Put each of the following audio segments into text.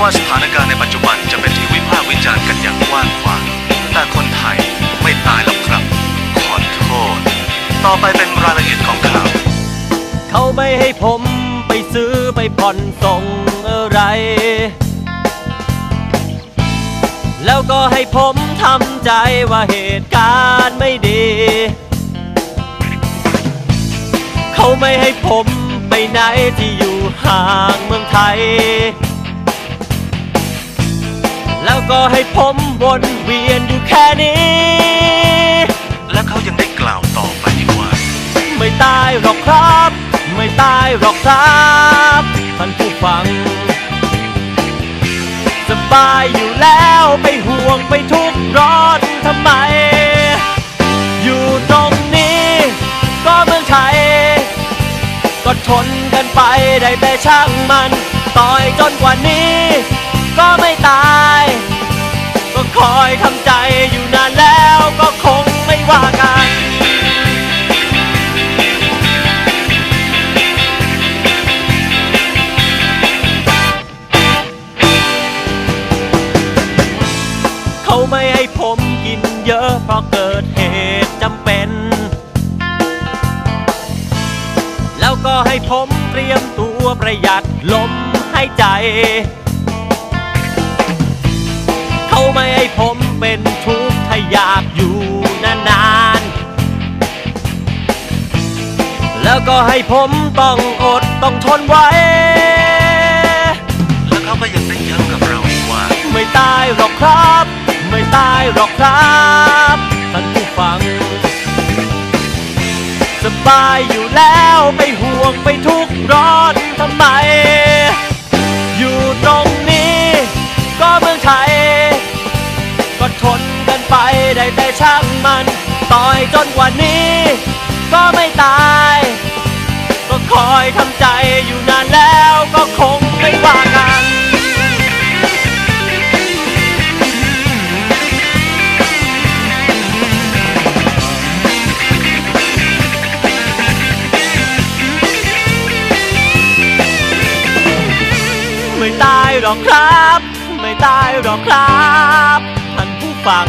ว่าสถานการณ์ในปัจจุบันจะเป็นที่วิพากษ์วิจารณ์กันอย่างกว้างขวางแต่คนไทยไม่ตายหรอกครับ ขอโทษ ต่อไปเป็นรายละเอียดของข่าว เขาไม่ให้ผมไปซื้อไปผ่อนส่งอะไร แล้วก็ให้ผมทำใจว่าเหตุการณ์ไม่ดี เขาไม่ให้ผมไปไหนที่อยู่ห่างเมืองไทย แล้วก็ให้ผมวนเวียนอยู่แค่นี้ และเขายังได้กล่าวต่อไปอีกว่า ไม่ตายหรอกครับ ไม่ตายหรอกครับท่านผู้ฟัง สบายอยู่แล้วไปห่วงไปทุกข์ร้อนทำไม อยู่ตรงนี้ ก็เมืองไทยก็ทนกันไปได้แต่ช่างมัน ต่อยจนกว่านี้ ก็ไม่ตาย ก็คอยทำใจอยู่นานแล้วก็คงไม่ว่ากันเขาไม่ให้ผมกินเยอะเพราะเกิดเหตุจำเป็น แล้วก็ให้ผมเตรียมตัวประหยัดลมหายใจ เขาไม่ให้ผมเป็นทุกข์ถ้าอยากอยู่นานๆ แล้วก็ให้ผมต้องอดต้องทนไว้ และเขาก็ยังได้ย้ำกับเราอีกว่า ไม่ตายหรอกครับ ไม่ตายหรอกครับท่านผู้ฟัง สบายอยู่แล้วไม่ห่ว ต่อยจนกว่านี้ ก็ไม่ตาย ก็คอยทำใจอยู่นานแล้วก็คงไม่ว่ากันไม่ตายหรอกครับ ไม่ตายหรอกครับท่านผู้ฟัง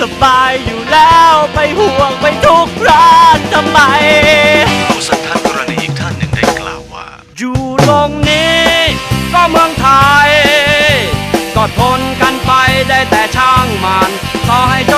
สบายอยู่แล้วไปห่วงไปทุกข์ร้อนทำไมผู้สันทัดกรณีอีกท่านหนึ่งได้กล่าวว่า อยู่ตรงนี้ ก็เมืองไทย ก็ทนกันไปได้แต่ช่างมันต่อให้จ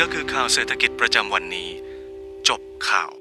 ก็คือข่าวเศรษฐกิจประจำวันนี้ จบข่าว